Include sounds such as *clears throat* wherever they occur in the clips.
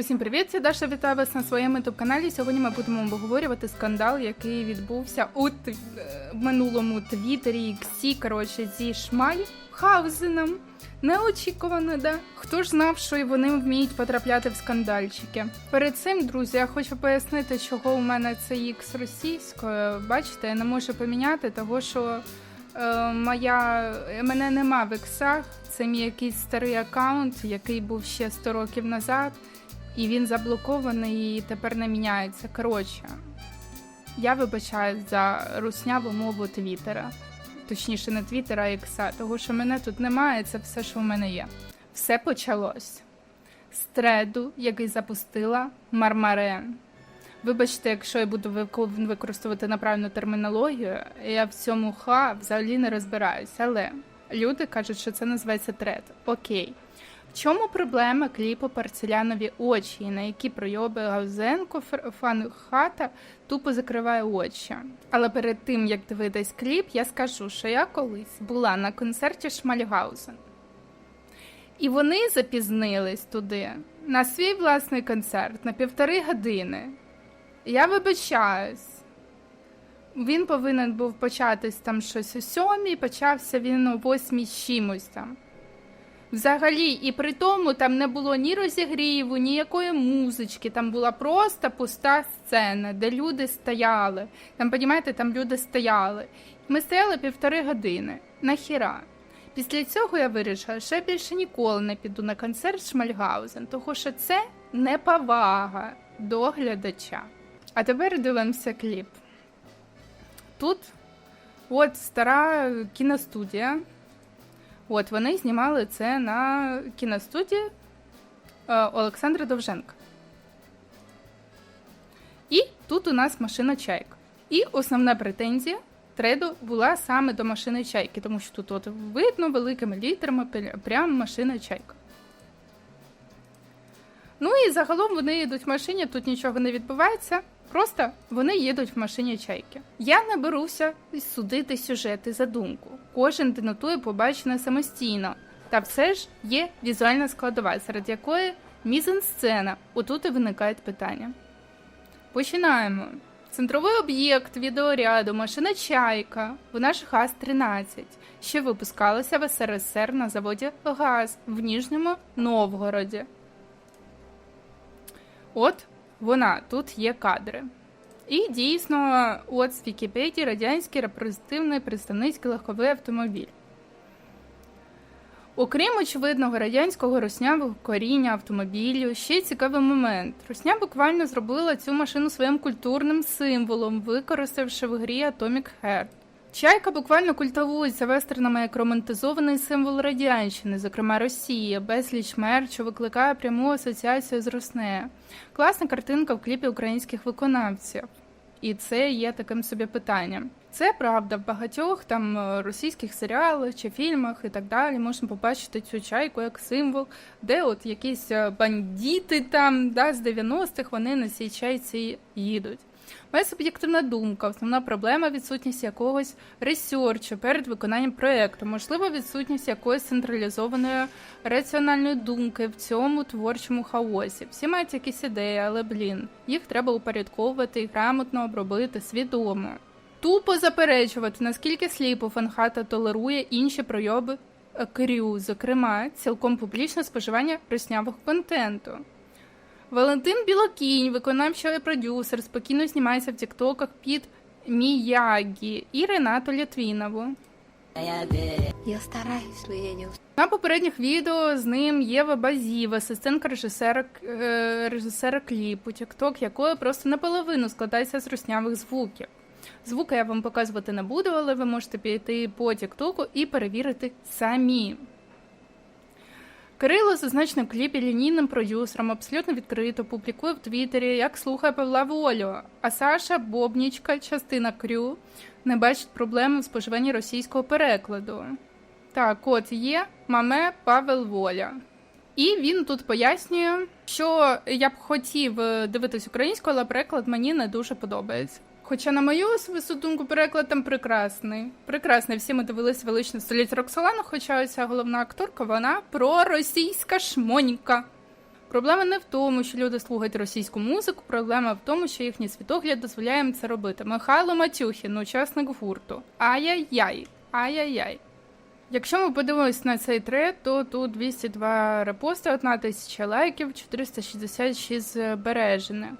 Усім привіт, це Даша вітаю вас на своєму youtube каналі. Сьогодні ми будемо обговорювати скандал, який відбувся у тв- е, минулому твіттері іксі, коротше, зі Шмальхаузеном. Неочікувано, да? Хто ж знав, що і вони вміють потрапляти в скандальчики? Перед цим, друзі, я хочу пояснити, чого у мене це ікс російською. Бачите, я не можу поміняти, того що е, моя мене нема в іксах. Це мій якийсь старий аккаунт, який був ще 100 років назад, і він заблокований і тепер не міняється. Коротше, я вибачаю за русняву мову Твіттера. Точніше, не Твіттера, а ікса, того що мене тут немає, це все, що в мене є. Все почалось з треду, який запустила Мармарен. Вибачте, якщо я буду використовувати неправильну термінологію, я в цьому ха взагалі не розбираюся, але люди кажуть, що це називається тред. Окей. В чому проблема кліпу Парцелянові очі, на які пройоби Гаузенко фр- фан хата тупо закриває очі. Але перед тим як дивитись кліп, я скажу, що я колись була на концерті Шмальгаузен. І вони запізнились туди на свій власний концерт на півтори години. Я вибачаюсь. Він повинен був початись там щось о сьомій, почався він о восьмій чимось там. Взагалі, і при тому там не було ні розігріву, ніякої музички, там була просто пуста сцена, де люди стояли. Там, понімаєте, там люди стояли. Ми стояли півтори години. Нахіра? Після цього я вирішила, що я більше ніколи не піду на концерт Шмальгаузен, тому що це неповага до глядача. А тепер дивимося кліп. Тут от стара кіностудія. От вони знімали це на кіностудії е, Олександра Довженка. І тут у нас машина чайка. І основна претензія треду була саме до машини чайки, тому що тут от видно великими літерами пр- прям машина чайка. Ну і загалом вони їдуть в машині, тут нічого не відбувається. Просто вони їдуть в машині чайки. Я не беруся судити сюжет і задумку. Кожен денотує побачене самостійно. Та все ж є візуальна складова, серед якої мізансцена. Отут і виникають питання. Починаємо. Центровий об'єкт відеоряду машина Чайка, вона ж ГАЗ-13, що випускалася в СРСР на заводі ГАЗ в Ніжньому Новгороді. От вона, тут є кадри. І дійсно, от з Вікіпедії радянський репрезентативний представницький легковий автомобіль. Окрім очевидного радянського руснявого коріння автомобілю, ще цікавий момент. Русня буквально зробила цю машину своїм культурним символом, використавши в грі Atomic Heart. Чайка буквально культивується вестернами як романтизований символ радянщини, зокрема Росії, безліч мерчу викликає пряму асоціацію з Руснею. Класна картинка в кліпі українських виконавців. І це є таким собі питанням. Це правда, в багатьох там е, російських серіалах чи фільмах і так далі можна побачити цю чайку як символ, де от якісь е, бандити там да, з 90-х вони на цій чайці їдуть. Моя суб'єктивна думка, основна проблема відсутність якогось ресерчу перед виконанням проєкту, можливо, відсутність якоїсь централізованої раціональної думки в цьому творчому хаосі. Всі мають якісь ідеї, але блін, їх треба упорядковувати і грамотно обробити свідомо. Тупо заперечувати, наскільки сліпо фанхата толерує інші пройоби е, крю, зокрема, цілком публічне споживання руснявого контенту. Валентин Білокінь, виконавчий продюсер, спокійно знімається в тіктоках під Міягі і Ренату Лятвінову. Я стараюсь, но я не. На попередніх відео з ним Єва Базів, асистентка режисера, е, режисера кліпу, тікток якої просто наполовину складається з руснявих звуків. Звуки я вам показувати не буду, але ви можете піти по тіктоку і перевірити самі. Кирило зазначено в кліпі лінійним продюсером, абсолютно відкрито публікує в Твіттері, як слухає Павла Волю. А Саша Бобнічка, частина крю, не бачить проблеми в споживанні російського перекладу. Так, от є маме Павел Воля. І він тут пояснює, що я б хотів е, дивитись українською, але переклад мені не дуже подобається. Хоча, на мою особисту думку, переклад там прекрасний. Прекрасний. Всі ми дивилися величне століття Роксолану, хоча ця головна акторка, вона проросійська шмонька. Проблема не в тому, що люди слухають російську музику, проблема в тому, що їхній світогляд дозволяє їм це робити. Михайло Матюхін, учасник гурту. Ай-яй-яй, ай-яй-яй. Якщо ми подивимось на цей тред, то тут 202 репости, 1 тисяча лайків, 466 збережених.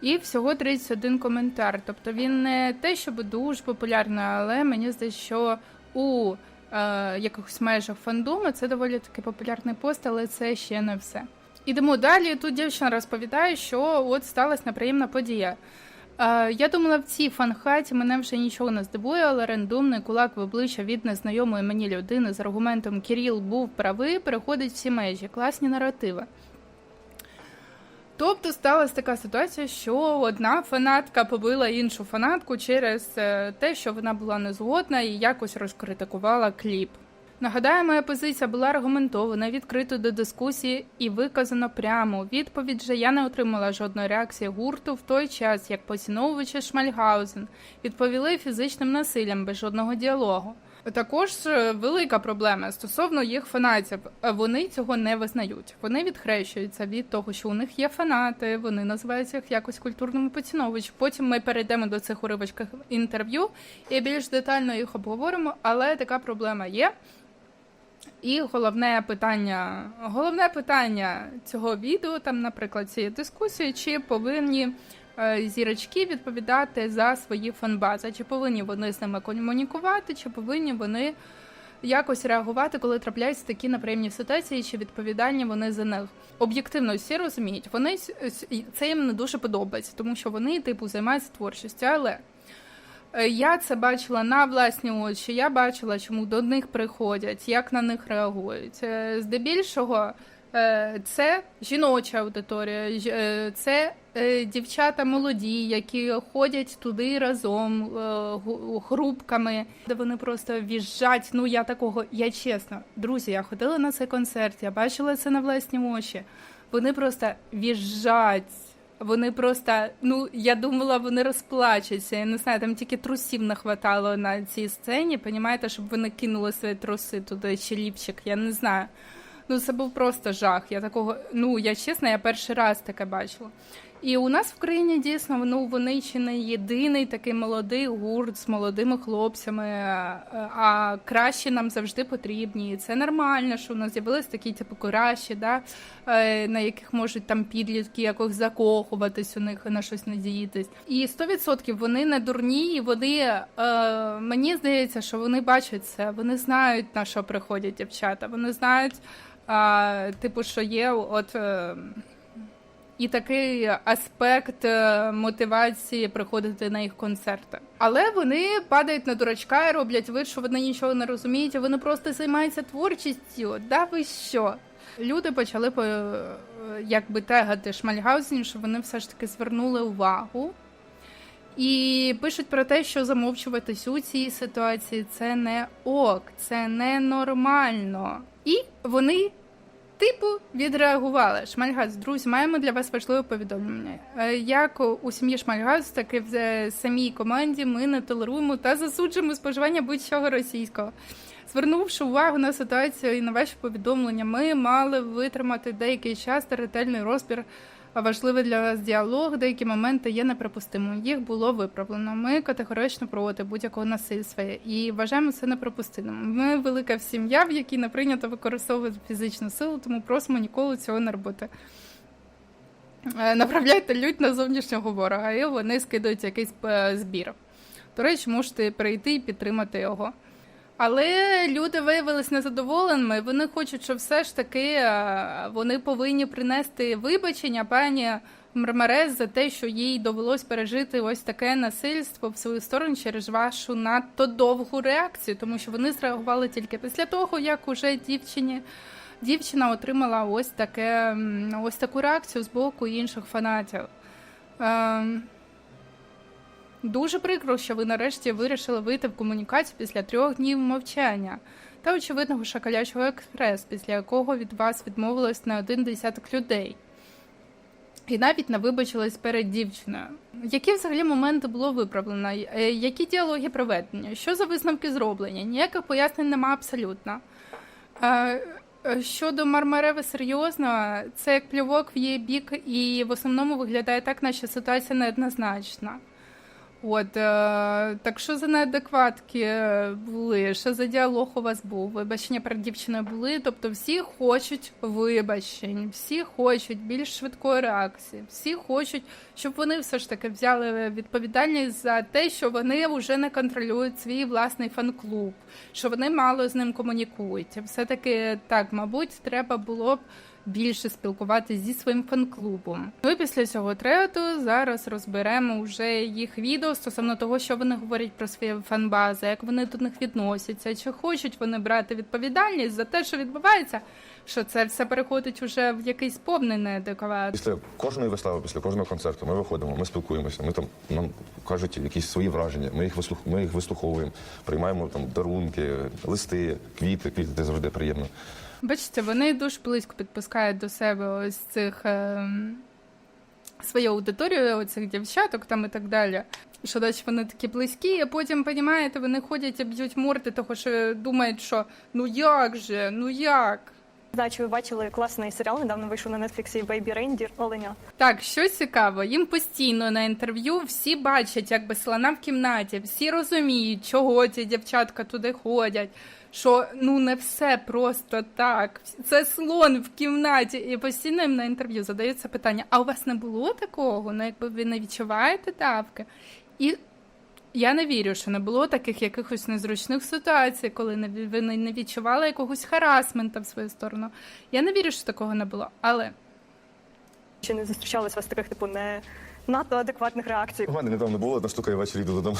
І всього 31 коментар. Тобто він не те, щоб дуже популярний, але мені здається, що у е, якихось межах фандому це доволі таки популярний пост, але це ще не все. Ідемо далі. Тут дівчина розповідає, що от сталася неприємна подія. Е, я думала, в цій фан-хаті мене вже нічого не здивує, але рандомний кулак в обличчя від незнайомої мені людини з аргументом Кіріл був правий, переходить всі межі, класні наративи. Тобто сталася така ситуація, що одна фанатка побила іншу фанатку через е, те, що вона була незгодна і якось розкритикувала кліп. Нагадаю, моя позиція була аргументована, відкрито до дискусії і виказано прямо. Відповідь же я не отримала жодної реакції гурту в той час, як поціновувачі Шмальгаузен відповіли фізичним насиллям без жодного діалогу. Також е, велика проблема стосовно їх фанатів. Е, Вони цього не визнають. Вони відхрещуються від того, що у них є фанати. Вони називаються їх якось культурними поціновувачами. Потім ми перейдемо до цих уривочках інтерв'ю і більш детально їх обговоримо. Але така проблема є. І головне питання, головне питання цього відео, там, наприклад, цієї дискусії, чи повинні зірочки відповідати за свої фанбази, чи повинні вони з ними комунікувати, чи повинні вони якось реагувати, коли трапляються такі неприємні ситуації, чи відповідальні вони за них. Об'єктивно всі розуміють, вони це їм не дуже подобається, тому що вони, типу, займаються творчістю, але. Е, Я це бачила на власні очі. Я бачила, чому до них приходять, як на них реагують. Е, Здебільшого е, це жіноча аудиторія, е, це е, дівчата молоді, які ходять туди разом е, групками, де вони просто в'їжджать. Ну я такого, я чесно, друзі, я ходила на цей концерт, я бачила це на власні очі. Вони просто в'їжджать. Вони просто, ну я думала, вони розплачуться. Я не знаю, там тільки трусів не хватало на цій сцені. Понімаєте, щоб вони кинули свої труси туди чи ліпчик. Я не знаю. Ну це був просто жах. Я такого, ну я чесно, я перший раз таке бачила. І у нас в країні дійсно ну, вони чи не єдиний такий молодий гурт з молодими хлопцями, а, а кращі нам завжди потрібні. І це нормально, що у нас з'явились такі, типу, кращі, да, е, на яких можуть там підлітки якось закохуватись у них на щось надіятись. І 100% вони не дурні, і вони е, мені здається, що вони бачать це, вони знають на що приходять дівчата. Вони знають, е, типу, що є от. Е, і такий аспект е, мотивації приходити на їх концерти. Але вони падають на дурачка і роблять вид, що вони нічого не розуміють, а вони просто займаються творчістю. Да ви що? Люди почали по е, якби тегати Шмальгаузен, що вони все ж таки звернули увагу. І пишуть про те, що замовчуватись у цій ситуації це не ок, це не нормально. І вони Типу відреагували. Шмальгаз, друзі, маємо для вас важливе повідомлення. Е, Як у сім'ї Шмальгаз, так і в е, самій команді ми не толеруємо та засуджуємо споживання будь-чого російського. Звернувши увагу на ситуацію і на ваші повідомлення, ми мали витримати деякий час та ретельний розбір. Важливий для вас діалог, деякі моменти є неприпустимими. Їх було виправлено. Ми категорично проти будь-якого насильства і вважаємо це неприпустимим. Ми велика сім'я, в якій не прийнято використовувати фізичну силу, тому просимо ніколи цього не робити. Е, Направляйте лють на зовнішнього ворога, і вони скидують якийсь е, збір. До речі, можете прийти і підтримати його. Але люди виявилися незадоволеними. Вони хочуть, щоб все ж таки е, вони повинні принести вибачення пані Мармарез за те, що їй довелось пережити ось таке насильство в свою сторону через вашу надто довгу реакцію, тому що вони зреагували тільки після того, як уже дівчині. Дівчина отримала ось таке ось таку реакцію з боку інших фанатів. Дуже прикро, що ви нарешті вирішили вийти в комунікацію після трьох днів мовчання та очевидного шакалячого експрес, після якого від вас відмовилось не один десяток людей. І навіть не вибачились перед дівчиною. Які взагалі моменти було виправлено? Е, Які діалоги проведені? Що за висновки зроблені? Ніяких пояснень нема абсолютно. Е, Е, Щодо Мармареви, серйозно, це як плювок в її бік, і в основному виглядає так, наче ситуація неоднозначна. От, е, так що за неадекватки е, були, що за діалог у вас був, вибачення перед дівчиною були. Тобто всі хочуть вибачень, всі хочуть більш швидкої реакції, всі хочуть, щоб вони все ж таки взяли відповідальність за те, що вони вже не контролюють свій власний фан-клуб, що вони мало з ним комунікують. Все-таки так, мабуть, треба було б більше спілкуватися зі своїм фан-клубом. Ну і після цього треду зараз розберемо вже їх відео стосовно того, що вони говорять про свої фанбази, як вони до них відносяться, чи хочуть вони брати відповідальність за те, що відбувається, що це все переходить уже в якийсь повний неадекват. Після кожної вистави, після кожного концерту ми виходимо, ми спілкуємося. Ми там нам кажуть якісь свої враження. Ми їх вислух, ми їх вислуховуємо, приймаємо там дарунки, листи, квіти. Квіти завжди приємно. Бачите, вони дуже близько підпускають до себе ось цих ем, свою аудиторію, оцих дівчаток там і так далі. Що далі вони такі близькі, а потім, понімаєте, вони ходять і б'ють морди, того що думають, що ну як же, ну як? Да, чи ви бачили класний серіал? Недавно вийшов на Нетфліксі Бейбі Рейндір Оленя. Так, що цікаво, їм постійно на інтерв'ю всі бачать, якби слона в кімнаті, всі розуміють, чого ці дівчатка туди ходять. Що ну не все просто так. Це слон в кімнаті. І постійно їм на інтерв'ю задаються питання: а у вас не було такого? Ну, якби ви не відчуваєте давки? І я не вірю, що не було таких якихось незручних ситуацій, коли не ви не не відчували якогось харасмента в свою сторону. Я не вірю, що такого не було. Але Чи не зустрічалось вас таких типу не надто адекватних реакцій? У мене недавно було одна штука, я ввечері йду додому.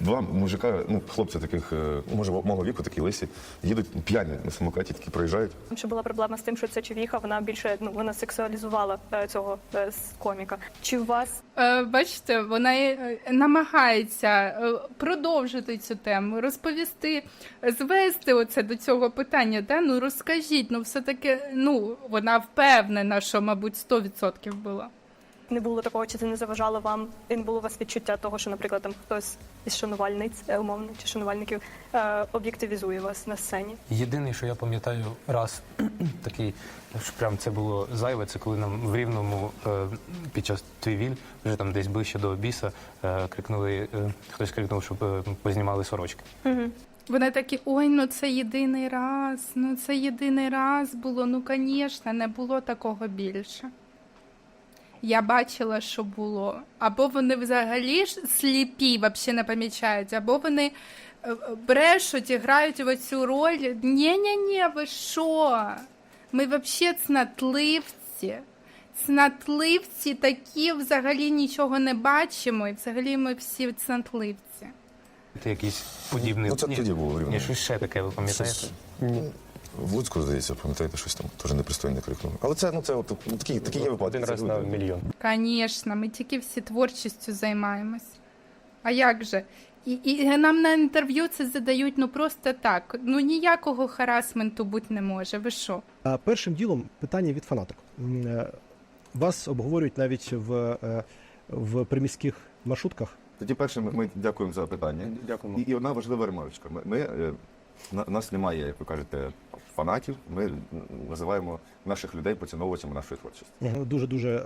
Два мужика, ну хлопці таких, е, може, мого віку, такі лисі, їдуть п'яні на самокаті, такі проїжджають. Що була проблема з тим, що ця човіха, вона більше ну вона сексуалізувала е, цього е, коміка. Чи у вас Е, Бачите, вона намагається продовжити цю тему, розповісти, звести оце до цього питання. Да? Ну розкажіть, ну все таки, ну вона впевнена, що, мабуть, 100% було. Не було такого, чи це не заважало вам? І не було у вас відчуття того, що, наприклад, там хтось із шанувальниць е, умовно чи шанувальників е, об'єктивізує вас на сцені? Єдине, що я пам'ятаю раз *clears throat* такий, що прям це було зайве, це коли нам в рівному е, під час твівіль, вже там десь ближче до біса, е, крикнули, е, хтось крикнув, щоб е, познімали сорочки. Вони такі, ой, ну це єдиний раз, ну це єдиний раз було. Ну, звісно, не було такого більше. Я бачила, що було. Або вони взагалі ж сліпі, взагалі не помічають, або вони е, брешуть і грають в оцю роль. Ні-ні-ні, ви що? Ми взагалі цнатливці. Цнатливці такі взагалі нічого не бачимо, і взагалі ми всі цнатливці. Це якийсь подібний. Ну, це Ні, тоді було. Ні, щось ще таке, ви пам'ятаєте? Ну, В Луцьку, здається, пам'ятаєте, щось там теж непристойне крикнули. Але це, ну, це от, ну, такі, такі є випадки. Один раз на мільйон. Звісно, ми тільки всі творчістю займаємось. А як же? І, і нам на інтерв'ю це задають ну просто так. Ну ніякого харасменту бути не може. Ви що? А першим ділом питання від фанаток. Е, Вас обговорюють навіть в, е, в приміських маршрутках. Тоді перше, ми, ми дякуємо за питання. Дякуємо. І, і одна важлива ремарочка. Ми, ми, е, на, нас немає, як ви кажете, фанатів. Ми називаємо наших людей поціновувачами нашої творчості. Дуже дуже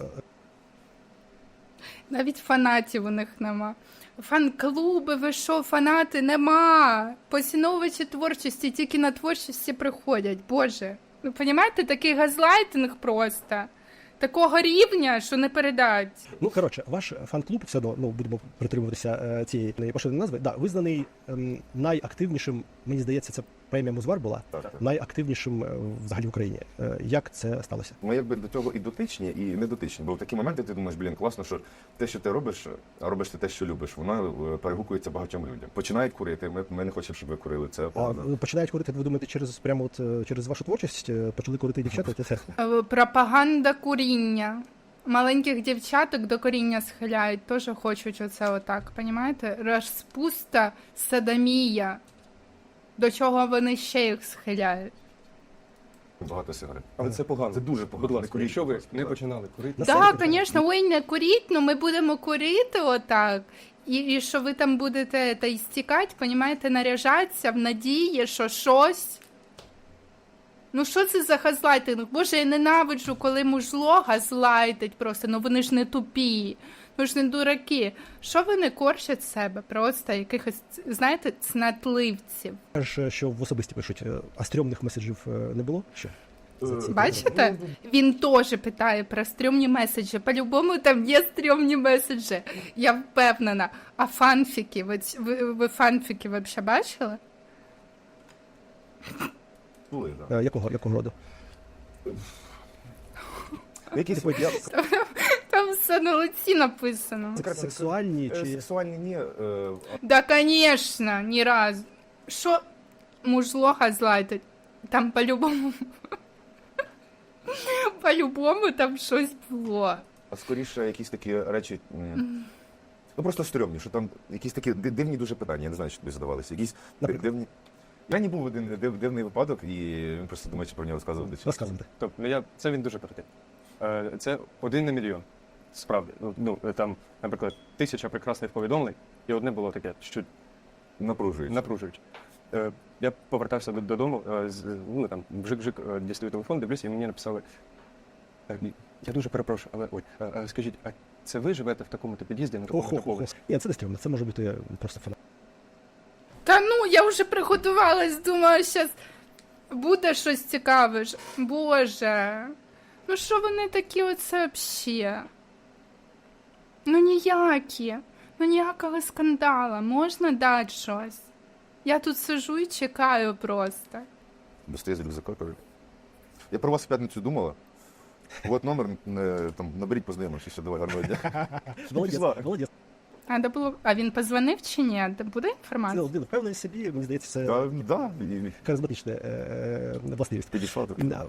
Навіть фанатів у них нема. Фан-клуби, ви що, фанати нема. Поціновувачі творчості тільки на творчості приходять. Боже. Ви розумієте, такий газлайтинг просто. Такого рівня, що не передать. ну коротше, ваш фан-клуб все одно ну будемо притримуватися е, цієї поширеної назви. Да, визнаний ем, найактивнішим. Мені здається, це премія Музвар була Так. найактивнішим е, взагалі в Україні. Е, Як це сталося? Ми якби до цього і дотичні, і не дотичні. Бо в такі моменти ти думаєш, блін, класно, що те, що ти робиш, а робиш ти те, що любиш, воно е, перегукується багатьом людям. Починають курити. Ми, ми не хочемо, щоб ви курили. Це А правда. починають курити, ви думаєте, через прямо от через вашу творчість почали курити дівчата? Це. Пропаганда куріння. Маленьких дівчаток до коріння схиляють, теж хочуть оце отак, понімаєте? Розпуста, садомія. До чого вони ще їх схиляють? багато сигарет. Але це погано. Це дуже погано. Будь ласка, якщо ви не починали курити, Так, звісно, ой, не куріть, ну ми будемо курити отак. І, і що ви там будете та й стікати, понімаєте, наряжатися в надії, що щось Ну що це за газлайтинг? Боже, я ненавиджу, коли мужло газлайтить просто. Ну вони ж не тупі. Ну ж не дураки. Що вони корчать себе? Просто якихось, знаєте, цнатливців. Кажеш, що в особисті пишуть, е, а стрьомних меседжів е, не було? Що? Бачите? Він теж питає про стрьомні меседжі. По-любому там є стрьомні меседжі. Я впевнена. А фанфіки, ви, ви, ви фанфіки взагалі бачили? Були, да. Е, Якого, якого роду? Якісь типу, все на лиці написано. сексуальні Е, чи Сексуальні ні. е, Да, конечно, ні разу. Що мужло газлайтить? Там по-любому. *laughs* По-любому там щось було. А скоріше якісь такі речі. м, Ну просто стрьомні, що там якісь такі ди- дивні дуже питання, я не знаю, що тобі задавалися. Якісь Наприклад? дивні. Я не був один див, дивний випадок, і він просто думає, що про нього розказувати. розказувати? Тобто, ну, я, це він дуже крутий. Е, Це один на мільйон. Справді. Ну, Ну, е, там, наприклад, тисяча прекрасних повідомлень, і одне було таке, що Напружується. напружуюче. Е, Я повертався додому, е, з, ну, там, вжик-вжик, е, дістаю телефон, дивлюся, і мені написали. е, Я дуже перепрошую, але ой, е, е, скажіть, а це ви живете в такому-то під'їзді на такому Охо, охо. поверсі? Ні, це не стрьомно, це може бути просто фанат. Та ну, я вже приготувалась, думаю, щас буде щось цікаве. ж. Боже. Ну що вони такі оце взагалі? Ну ніякі. Ну ніякого скандала. Можна дати щось. Я тут сижу і чекаю просто. Достає з рюкзака, каже. Я про вас в п'ятницю думала. От номер, е, там, наберіть, познайомимося, все, давай, гарного дня. *laughs* Молодець, Пішла. молодець. А, було... а він позвонив чи ні? Де буде Це інформація? один впевнений в собі, мені здається, це Та, да, і харизматична е, е, властивість. підійшла так. Да.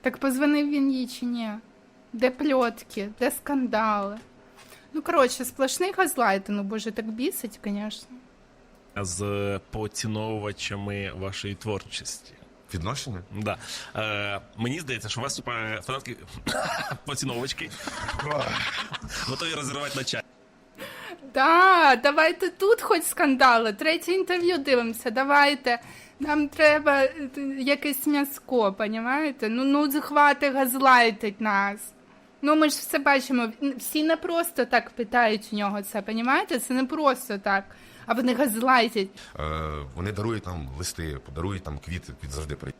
Так позвонив він їй чи ні? Де пльотки, де скандали? Ну, коротше, сплошний газлайтинг, боже, так бісить, звісно. з поціновувачами вашої творчості. Відношення? Да. Е, мені здається, що у вас типа фанатки *coughs* поціновувачки готові розірвати на чай. Да, давайте тут хоч скандали. Третє інтерв'ю дивимося. Давайте. Нам треба е, якесь м'язко, понімаєте? Ну, ну захвати газлайтить нас. Ну, ми ж все бачимо. Всі не просто так питають у нього це, понімаєте? Це не просто так. А вони газлайтять. Е, вони дарують нам листи, подарують там квіти, під завжди при.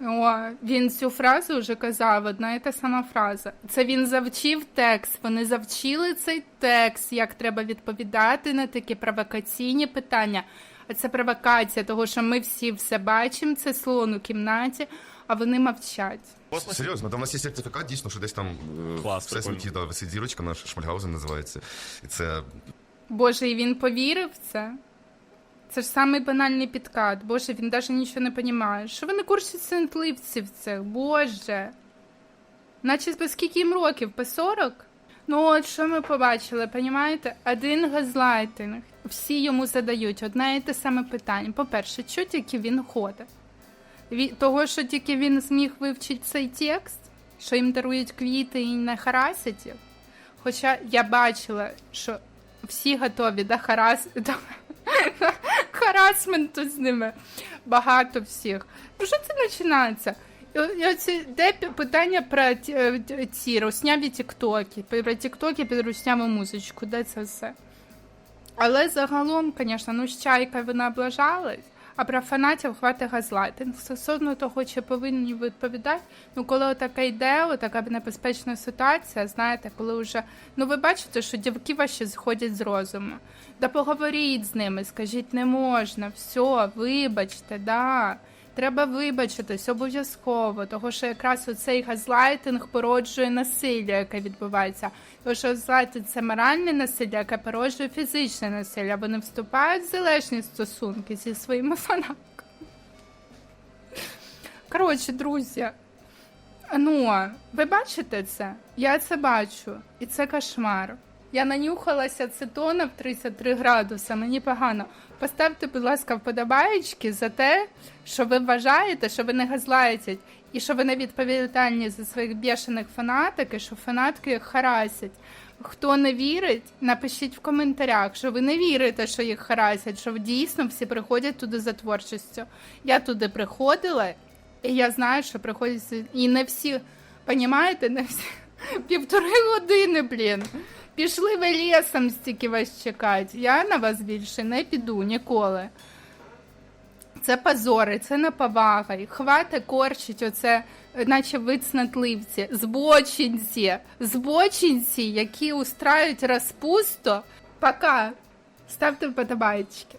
О, він цю фразу вже казав, одна і та сама фраза. Це він завчив текст. Вони завчили цей текст, як треба відповідати на такі провокаційні питання. А це провокація, того що ми всі все бачимо, це слон у кімнаті, а вони мовчать. Серйозно, там у нас є сертифікат, дійсно, що десь там е, Клас, в всесвіті прикольно. да, висить зірочка, наш Шмальгаузен називається. І це Боже, і він повірив в це. Це ж самий банальний підкат. Боже, він навіть нічого не розуміє. Що вони курсять сентливців цих? Боже. Наче по скільки їм років? По 40? Ну от що ми побачили, понімаєте? Один газлайтинг. Всі йому задають одне і те саме питання. По-перше, що тільки він ходить? Того, що тільки він зміг вивчити цей текст, що їм дарують квіти і не харасять. Хоча я бачила, що всі готові до, харас... *laughs* до... харасменту з ними. Багато всіх. Ну що це починається? Оці, де питання про е, ці русняві тіктоки, про тіктоки під русняву музичку, де це все? Але загалом, звісно, ну з вона облажалась, а про фанатів хватить газлайтинг. Стосовно того, чи повинні відповідати, ну коли така йде, така небезпечна ситуація, знаєте, коли вже ну ви бачите, що дівки ваші зходять з розуму. Да поговоріть з ними, скажіть, не можна, все, вибачте, да. Треба вибачитись обов'язково, того що якраз оцей газлайтинг породжує насилля, яке відбувається. Тому що газлайтинг – це моральне насилля, яке породжує фізичне насилля. Вони вступають в залежні стосунки зі своїми фанатками. Коротше, друзі, ну, ви бачите це? Я це бачу, і це кошмар. Я нанюхалася ацетона в 33 градуси, мені погано. Поставте, будь ласка, вподобаєчки за те, що ви вважаєте, що ви не газлайтять, і що ви не відповідальні за своїх бешених фанаток, і що фанатки їх харасять. Хто не вірить, напишіть в коментарях, що ви не вірите, що їх харасять, що дійсно всі приходять туди за творчістю. Я туди приходила, і я знаю, що приходять і не всі, понімаєте, не всі *laughs* півтори години, блін. Пішли ви лісом стільки вас чекати. Я на вас більше не піду ніколи. Це позори, це неповага. І хвати корчить оце, наче ви цнотливці, збочинці, збочинці, які устраюють розпусто. Пока. Ставте вподобайки.